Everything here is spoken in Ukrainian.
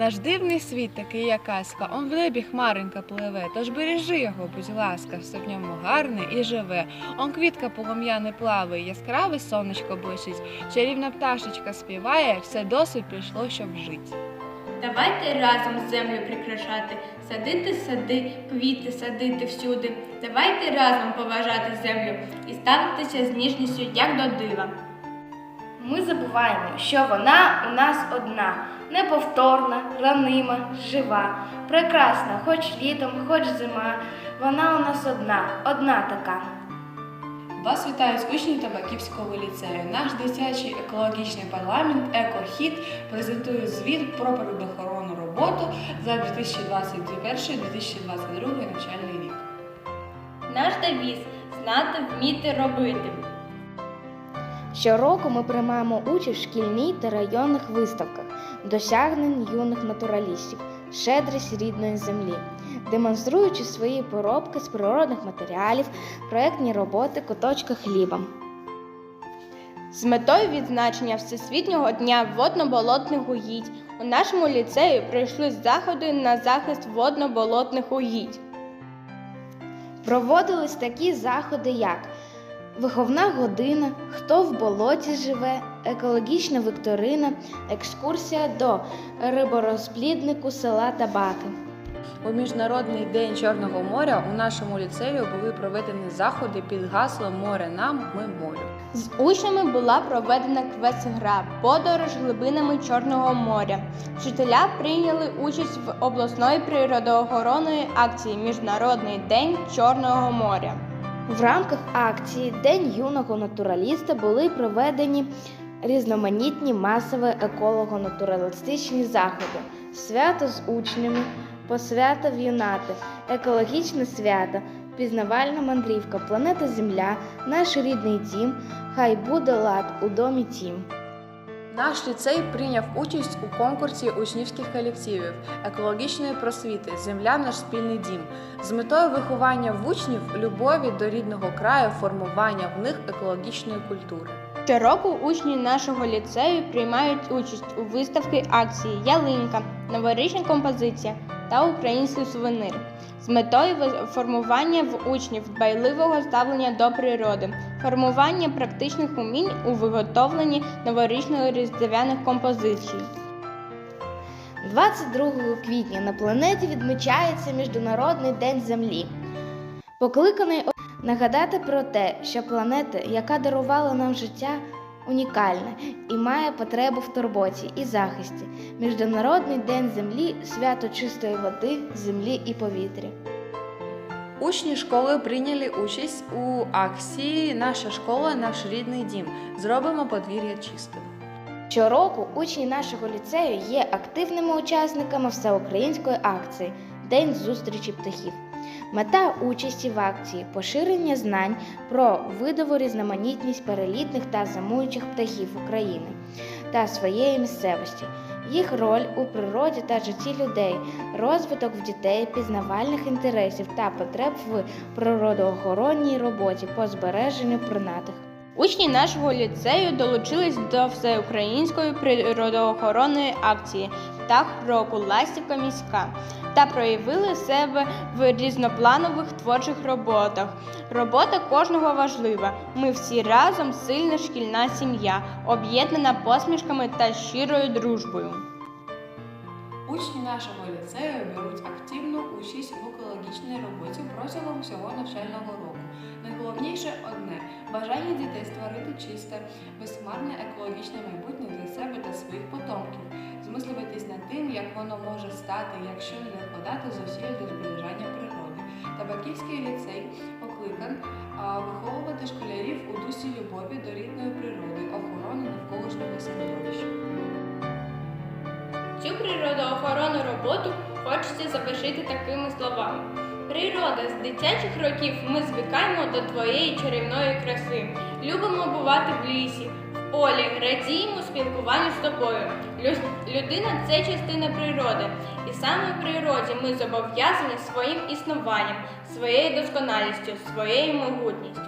Наш дивний світ такий, як казка, он в небі хмаринка пливе, тож бережи його, будь ласка, все в ньому гарне і живе. Он квітка полум'яне плаває, яскраве сонечко блищить, чарівна пташечка співає, все досить прийшло, щоб жити. Давайте разом землю прикрашати, садити сади, квіти садити всюди. Давайте разом поважати землю і ставитися з ніжністю, як до дива. Ми забуваємо, що вона у нас одна, неповторна, ранима, жива, прекрасна, хоч літом, хоч зима. Вона у нас одна, одна така. Вас вітають учні Табаківського ліцею. Наш дитячий екологічний парламент «Екохід» презентує звіт про природоохоронну роботу за 2021-2022 навчальний рік. Наш девіз знати, вміти робити. Щороку ми приймаємо участь в шкільній та районних виставках досягнень юних натуралістів, щедрість рідної землі, демонструючи свої поробки з природних матеріалів, проектні роботи куточка хліба. З метою відзначення Всесвітнього дня водно-болотних угідь у нашому ліцеї пройшли заходи на захист водно-болотних угідь. Проводились такі заходи, як виховна година, хто в болоті живе, екологічна вікторина, екскурсія до риборозпліднику села Табаки. У Міжнародний день Чорного моря у нашому ліцею були проведені заходи під гаслом Море нам, ми морю. З учнями була проведена квест-гра Подорож глибинами Чорного моря. Вчителя прийняли участь в обласної природоохоронної акції Міжнародний день Чорного моря. В рамках акції День юного натураліста були проведені різноманітні масові еколого-натуралістичні заходи, свято з учнями, посвята в юнати, екологічне свято, пізнавальна мандрівка, планета Земля, наш рідний дім, хай буде лад у домі тім. Наш ліцей прийняв участь у конкурсі учнівських колективів екологічної просвіти. Земля наш спільний дім з метою виховання в учнів любові до рідного краю, формування в них екологічної культури. Щороку учні нашого ліцею приймають участь у виставці акції Ялинка, новорічна композиція та український сувенир з метою формування в учнів дбайливого ставлення до природи, формування практичних умінь у виготовленні новорічної різдвяних композицій. 22 квітня на планеті відмічається Міжнародний день Землі. Покликаний нагадати про те, що планета, яка дарувала нам життя, унікальна і має потребу в турботі і захисті. Міжнародний день Землі свято чистої води, землі і повітря. Учні школи прийняли участь у акції Наша школа, наш рідний дім. Зробимо подвір'я чистим. Щороку учні нашого ліцею є активними учасниками всеукраїнської акції День зустрічі птахів. Мета участі в акції поширення знань про видову різноманітність перелітних та зимуючих птахів України та своєї місцевості, їх роль у природі та житті людей, розвиток в дітей пізнавальних інтересів та потреб в природоохоронній роботі по збереженню принатих. Учні нашого ліцею долучились до всеукраїнської природоохоронної акції Птах року Ластівка міська та проявили себе в різнопланових творчих роботах. Робота кожного важлива. Ми всі разом сильна шкільна сім'я, об'єднана посмішками та щирою дружбою. Учні нашого ліцею беруть активну участь в екологічній роботі протягом всього навчального року. Найголовніше одне бажання дітей створити чисте, безхмарне екологічне майбутнє для себе та своїх потомків, змислюватись над тим, як воно може стати, якщо не докладати зусиль до збереження природи. Табаківський ліцей покликан виховувати школярів у дусі любові до рідної природи, охорони навколишнього середовища. Цю природоохоронну роботу хочеться завершити такими словами. Природа, з дитячих років ми звикаємо до твоєї чарівної краси. Любимо бувати в лісі, в полі, радіємо спілкуванню з тобою. Лю- Людина це частина природи, і саме в природі ми зобов'язані своїм існуванням, своєю досконалістю, своєю могутністю.